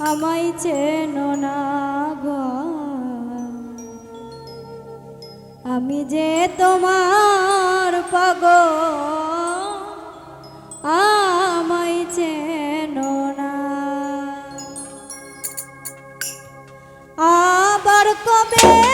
আমায় চেন না গো। আমি যে তোমার পাগ আমায় চেন না। আবার কবে